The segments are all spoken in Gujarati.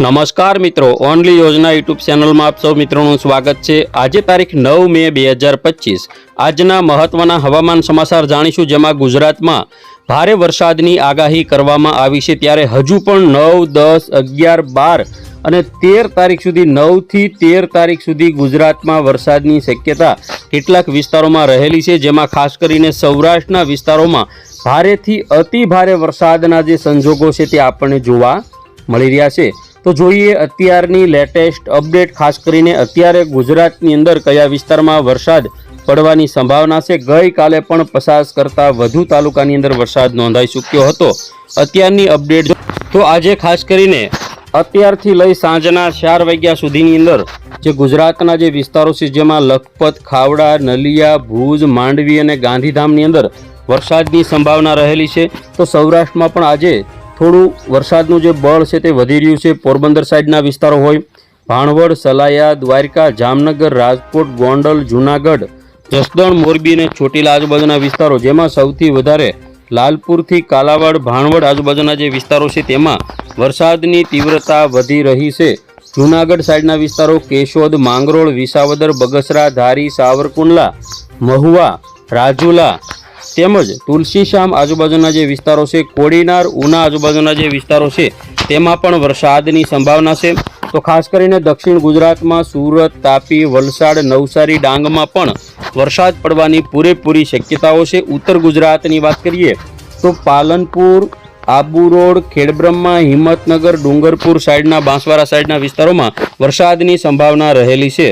નમસ્કાર મિત્રો, ઓનલી યોજના યુટ્યુબ ચેનલમાં આપ સૌ મિત્રોનું સ્વાગત છે. આજે તારીખ નવ મે બે હજાર પચીસ. આજના મહત્વના હવામાન સમાચાર જાણીશું, જેમાં ગુજરાતમાં ભારે વરસાદની આગાહી કરવામાં આવી છે. ત્યારે હજુ પણ નવ, દસ, અગિયાર, બાર અને તેર તારીખ સુધી નવથી તેર તારીખ સુધી ગુજરાતમાં વરસાદની શક્યતા કેટલાક વિસ્તારોમાં રહેલી છે. જેમાં ખાસ કરીને સૌરાષ્ટ્રના વિસ્તારોમાં ભારેથી અતિ ભારે વરસાદના જે સંજોગો છે તે આપણને જોવા મળી રહ્યા છે. તો જોઈએ અત્યારની લેટેસ્ટ અપડેટ, ખાસ કરીને અત્યારે ગુજરાતની અંદર કયા વિસ્તારમાં વરસાદ પડવાની સંભાવના છે. ગઈકાલે પણ પચાસ કરતાં વધુ તાલુકાની અંદર વરસાદ નોંધાઈ ચૂક્યો હતો. અત્યારની અપડેટ તો આજે ખાસ કરીને અત્યારથી લઈ સાંજના ચાર વાગ્યા સુધીની અંદર જે ગુજરાતના જે વિસ્તારો છે, જેમાં લખપત, ખાવડા, નલિયા, ભુજ, માંડવી અને ગાંધીધામની અંદર વરસાદની સંભાવના રહેલી છે. તો સૌરાષ્ટ્રમાં પણ આજે થોડું વરસાદનું જે બળ છે તે વધી રહ્યું છે. પોરબંદર સાઈડના વિસ્તારો હોય, ભાણવડ, સલાયા, દ્વારકા, જામનગર, રાજકોટ, ગોંડલ, જુનાગઢ, જસદણ, મોરબી અને ચોટીલા આજુબાજુના વિસ્તારો, જેમાં સૌથી વધારે લાલપુરથી કાલાવાડ, ભાણવડ આજુબાજુના જે વિસ્તારો છે તેમાં વરસાદની તીવ્રતા વધી રહી છે. જુનાગઢ સાઈડના વિસ્તારો, કેશોદ, માંગરોળ, વિસાવદર, બગસરા, ધારી, સાવરકુંડલા, મહુવા, રાજુલા તેમજ તુલસીશ્યામ આજુબાજુના જે વિસ્તારો છે, કોડીનાર, ઉના આજુબાજુના જે વિસ્તારો છે, તેમાં પણ વરસાદની સંભાવના છે. તો ખાસ કરીને દક્ષિણ ગુજરાતમાં સુરત, તાપી, વલસાડ, નવસારી, ડાંગમાં પણ વરસાદ પડવાની પૂરેપૂરી શક્યતાઓ છે. ઉત્તર ગુજરાતની વાત કરીએ તો પાલનપુર, આબુ રોડ, ખેડબ્રહ્મા, હિંમતનગર, ડુંગરપુર સાઈડના, બાંસવાડા સાઈડના વિસ્તારોમાં વરસાદની સંભાવના રહેલી છે.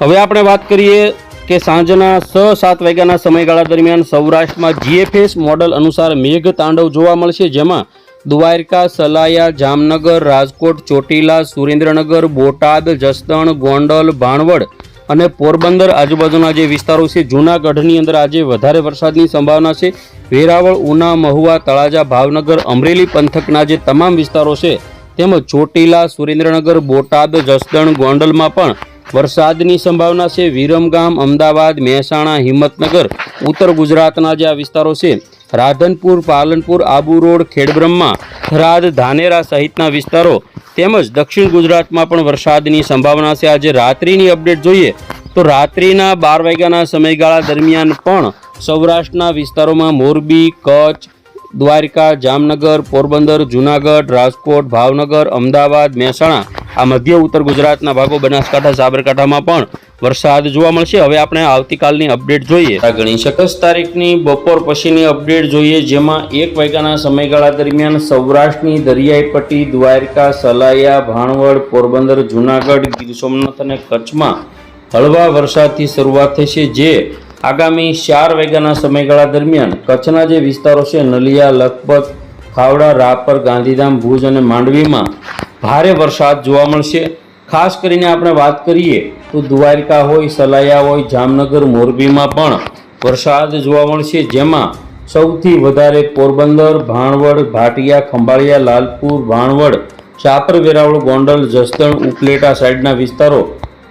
હવે આપણે વાત કરીએ કે સાંજના છ, સાત વાગ્યાના સમયગાળા દરમિયાન સૌરાષ્ટ્રમાં જીએફએસ મોડલ અનુસાર મેઘ તાંડવ જોવા મળશે, જેમાં દ્વારકા, સલાયા, જામનગર, રાજકોટ, ચોટીલા, સુરેન્દ્રનગર, બોટાદ, જસદણ, ગોંડલ, ભાણવડ અને પોરબંદર આજુબાજુના જે વિસ્તારો છે, જૂનાગઢની અંદર આજે વધારે વરસાદની સંભાવના છે. વેરાવળ, ઉના, મહુવા, તળાજા, ભાવનગર, અમરેલી પંથકના જે તમામ વિસ્તારો છે, તેમજ ચોટીલા, સુરેન્દ્રનગર, બોટાદ, જસદણ, ગોંડલમાં પણ વરસાદની સંભાવના છે. વિરમગામ અમદાવાદ, મહેસાણા, હિંમતનગર, ઉત્તર ગુજરાતના જે આ વિસ્તારો છે, રાધનપુર, પાલનપુર, આબુ રોડ, ખેડબ્રહ્મા, થરાદ, ધાનેરા સહિતના વિસ્તારો તેમજ દક્ષિણ ગુજરાતમાં પણ વરસાદની સંભાવના છે. આજે રાત્રિની અપડેટ જોઈએ તો રાત્રિના બાર વાગ્યાના સમયગાળા દરમિયાન પણ સૌરાષ્ટ્રના વિસ્તારોમાં મોરબી, કચ્છ, દ્વારકા, જામનગર, પોરબંદર, જુનાગઢ, રાજકોટ, ભાવનગર, અમદાવાદ, મહેસાણા આ મધ્ય ઉત્તર ગુજરાતના ભાગો બનાસકાંઠા, સાબરકાંઠામાં પણ વરસાદ જોવા મળશે. હવે આપણે આવતીકાલની અપડેટ જોઈએ. ગણી શકસ તારીખની બપોર પછીની અપડેટ જોઈએ, જેમાં એક વાગ્યાના સમયગાળા દરમિયાન સૌરાષ્ટ્રની દરિયાઈ પટ્ટી દ્વારકા, સલાયા, ભાણવડ, પોરબંદર, જુનાગઢ, ગીર સોમનાથ અને કચ્છમાં હળવા વરસાદથી શરૂઆત થશે, જે આગામી ચાર વાગ્યાના સમયગાળા દરમિયાન કચ્છના જે વિસ્તારો છે, નલિયા, લખપત, ખાવડા, રાપર, ગાંધીધામ, ભુજ અને માંડવીમાં ભારે વરસાદ જોવા મળશે. ખાસ કરીને આપણે વાત કરીએ તો દ્વારકા હોય, સલાયા હોય, જામનગર, મોરબીમાં પણ વરસાદ જોવા મળશે. જેમાં સૌથી વધારે પોરબંદર, ભાણવડ, ભાટિયા, ખંભાળિયા, લાલપુર ભાણવડ ચાપર, વેરાવળ, ગોંડલ, જસદણ, ઉપલેટા સાઈડના વિસ્તારો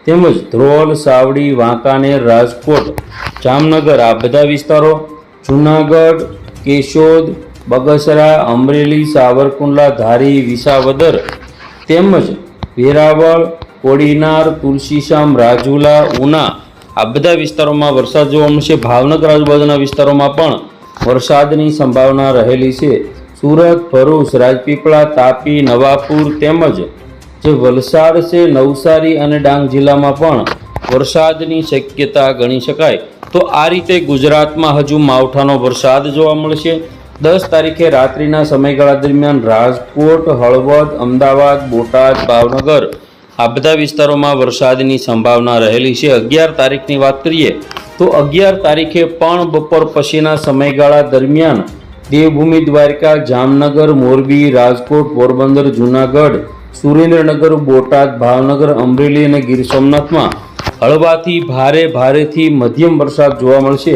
તેમજ ધ્રોલ, સાવડી, વાંકાનેર, રાજકોટ, જામનગર આ બધા વિસ્તારો જુનાગઢ, કેશોદ, બગસરા, અમરેલી, સાવરકુંડલા, ધારી, વિસાવદર તેમજ વેરાવળ, કોડીનાર તુલસીશ્યામ રાજુલા, ઉના આ બધા વિસ્તારોમાં વરસાદ જોવા મળશે. ભાવનગર આજુબાજુના વિસ્તારોમાં પણ વરસાદની સંભાવના રહેલી છે. સુરત, ભરૂચ, રાજપીપળા, તાપી, નવાપુર તેમજ જે વલસાડ છે, નવસારી અને ડાંગ જિલ્લામાં પણ વરસાદની શક્યતા ગણી શકાય. તો આ રીતે ગુજરાતમાં હજુ માવઠાનો વરસાદ જોવા મળશે. દસ તારીખે રાત્રિના સમયગાળા દરમિયાન રાજકોટ, હળવદ, અમદાવાદ, બોટાદ, ભાવનગર આ બધા વિસ્તારોમાં વરસાદની સંભાવના રહેલી છે. અગિયાર તારીખની વાત કરીએ તો અગિયાર તારીખે પણ બપોર પછીના સમયગાળા દરમિયાન દેવભૂમિ, દ્વારકા, જામનગર, મોરબી, રાજકોટ, પોરબંદર, જુનાગઢ, સુરેન્દ્રનગર, બોટાદ, ભાવનગર, અમરેલી અને ગીર સોમનાથમાં હળવાથી ભારે, ભારેથી મધ્યમ વરસાદ જોવા મળશે.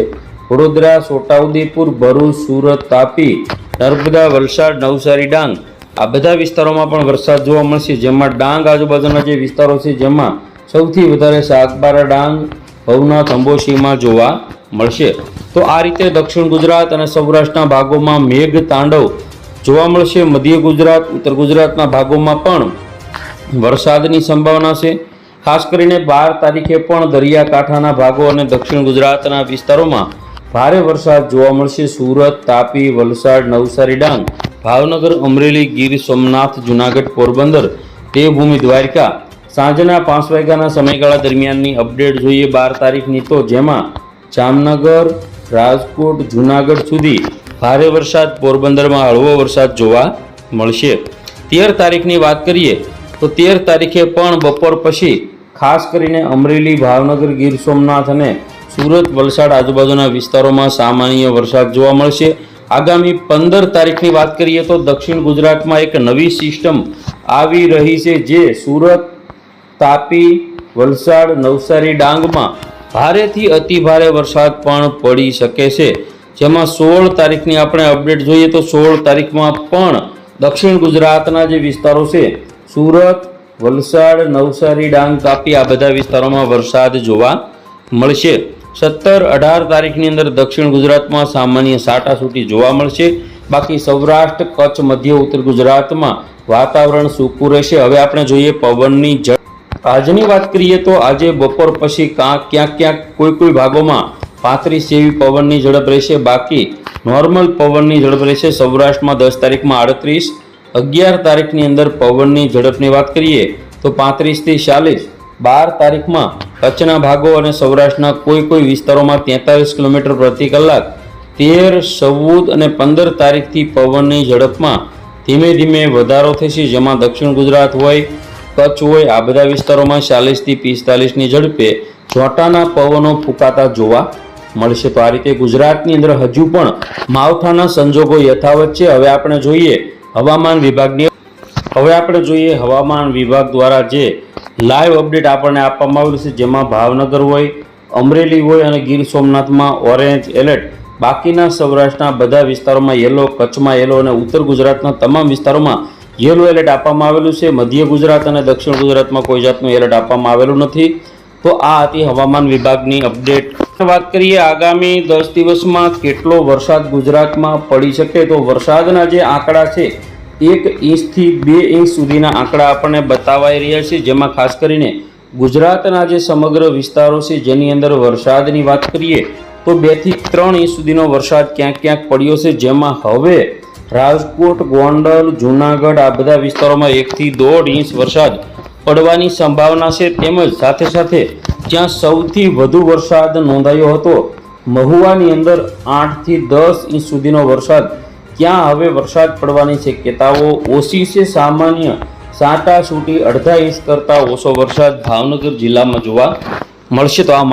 વડોદરા, છોટાઉદેપુર, ભરૂચ, સુરત, તાપી, નર્મદા, વલસાડ, નવસારી, ડાંગ. આ બધા વિસ્તારોમાં પણ વરસાદ જોવા મળશે. જેમાં ડાંગ આજુબાજુના જે વિસ્તારો છે, જેમાં સૌથી વધારે સાગબારા ડાંગ, ભવનાથ અંબોશીમાં જોવા મળશે. તો આ રીતે દક્ષિણ ગુજરાત અને સૌરાષ્ટ્રના ભાગોમાં મેઘ તાંડવ જોવા મળશે. મધ્ય ગુજરાત, ઉત્તર ગુજરાતના ભાગોમાં પણ વરસાદની સંભાવના છે. ખાસ કરીને બાર તારીખે પણ દરિયાકાંઠાના ભાગો અને દક્ષિણ ગુજરાતના વિસ્તારોમાં ભારે વરસાદ જોવા મળશે. સુરત, તાપી, વલસાડ, નવસારી, ડાંગ, ભાવનગર, અમરેલી, ગીર સોમનાથ, જુનાગઢ, પોરબંદર, દેવભૂમિ, દ્વારકા. સાંજના પાંચ વાગ્યાના સમયગાળા દરમિયાનની અપડેટ જોઈએ બાર તારીખની તો જેમાં જામનગર, રાજકોટ, જુનાગઢ સુધી ભારે વરસાદ, પોરબંદરમાં હળવો વરસાદ જોવા મળશે. તેર તારીખની વાત કરીએ તો તેર તારીખે પણ બપોર પછી ખાસ કરીને અમરેલી, ભાવનગર, ગીર સોમનાથ અને સુરત, વલસાડ આજુબાજુના વિસ્તારોમાં સામાન્ય વરસાદ જોવા મળશે. આગામી પંદર તારીખની વાત કરીએ તો દક્ષિણ ગુજરાતમાં એક નવી સિસ્ટમ આવી રહી છે જે સુરત, તાપી, વલસાડ, નવસારી ડાંગમાં ભારેથી અતિભારે વરસાદ પણ પડી શકે છે. જેમાં સોળ તારીખની આપણે અપડેટ જોઈએ તો સોળ તારીખમાં પણ દક્ષિણ ગુજરાતના જે વિસ્તારો છે, સુરત, વલસાડ, નવસારી, ડાંગ, તાપી આ બધા વિસ્તારોમાં વરસાદ જોવા મળશે. સત્તર અઢાર તારીખની અંદર દક્ષિણ ગુજરાતમાં સામાન્ય સાટાસૂટી જોવા મળશે. બાકી સૌરાષ્ટ્ર, કચ્છ, મધ્ય, ઉત્તર ગુજરાતમાં વાતાવરણ સૂકું રહેશે. હવે આપણે જોઈએ પવનની ઝડપ. આજની વાત કરીએ તો આજે બપોર પછી કાં ક્યાંક ક્યાંક કોઈ કોઈ ભાગોમાં પાંત્રીસ જેવી પવનની ઝડપ રહેશે. બાકી નોર્મલ પવનની ઝડપ રહેશે સૌરાષ્ટ્રમાં દસ તારીખમાં આડત્રીસ. અગિયાર તારીખની અંદર પવનની ઝડપની વાત કરીએ તો પાંત્રીસથી ચાલીસ. બાર તારીખમાં કચ્છના ભાગો અને સૌરાષ્ટ્રના કોઈ કોઈ વિસ્તારોમાં તેતાલીસ કિલોમીટર પ્રતિ કલાક, તેર, ચૌદ અને પંદર તારીખથી પવનની ઝડપમાં ધીમે ધીમે વધારો થશે. જેમાં દક્ષિણ ગુજરાત હોય, કચ્છ હોય, આ બધા વિસ્તારોમાં ચાલીસથી પિસ્તાલીસની ઝડપે ચોટાના પવનો ફૂંકાતા જોવા મળશે. તો આ રીતે ગુજરાતની અંદર હજુ પણ માવઠાના સંજોગો યથાવત છે. હવે આપણે જોઈએ હવામાન વિભાગની હવે આપણે જોઈએ હવામાન વિભાગ દ્વારા જે લાઈવ અપડેટ આપણને આપવામાં આવેલું છે, જેમાં ભાવનગર હોય, અમરેલી હોય અને ગીર સોમનાથમાં ઓરેન્જ એલર્ટ બાકીના સૌરાષ્ટ્રના બધા વિસ્તારોમાં યલો કચ્છમાં યલો અને ઉત્તર ગુજરાતના તમામ વિસ્તારોમાં યલો એલર્ટ આપવામાં આવેલું છે. મધ્ય ગુજરાત અને દક્ષિણ ગુજરાતમાં કોઈ જાતનું એલર્ટ આપવામાં આવેલું નથી. તો આ હતી હવામાન વિભાગની અપડેટ વાત કરીએ આગામી દસ દિવસમાં કેટલો વરસાદ ગુજરાતમાં પડી શકે? તો વરસાદના જે આંકડા છે એક ઇંચથી બે ઇંચ સુધીના આંકડા આપણને બતાવાઈ રહ્યા છે, જેમાં ખાસ કરીને ગુજરાતના જે સમગ્ર વિસ્તારો છે, જેની અંદર વરસાદની વાત કરીએ, તો બેથી ત્રણ ઇંચ સુધીનો વરસાદ ક્યાંક ક્યાંક પડ્યો છે, જેમાં હવે રાજકોટ, ગોંડલ, જૂનાગઢ આ બધા વિસ્તારોમાં એકથી દોઢ ઇંચ વરસાદ પડવાની સંભાવના છે, તેમજ સાથે સાથે જ્યાં સૌથી વધુ વરસાદ નોંધાયો હતો, મહુવાની અંદર આઠથી દસ ઇંચ સુધીનો વરસાદ ત્યાં હવે વરસાદ પડવાની શક્યતાઓ? ઓછી છે સામાન્ય. સાટા છૂટી અડધા ઇંચ કરતાં ઓછો વરસાદ ભાવનગર જિલ્લામાં જોવા મળશે. તો આ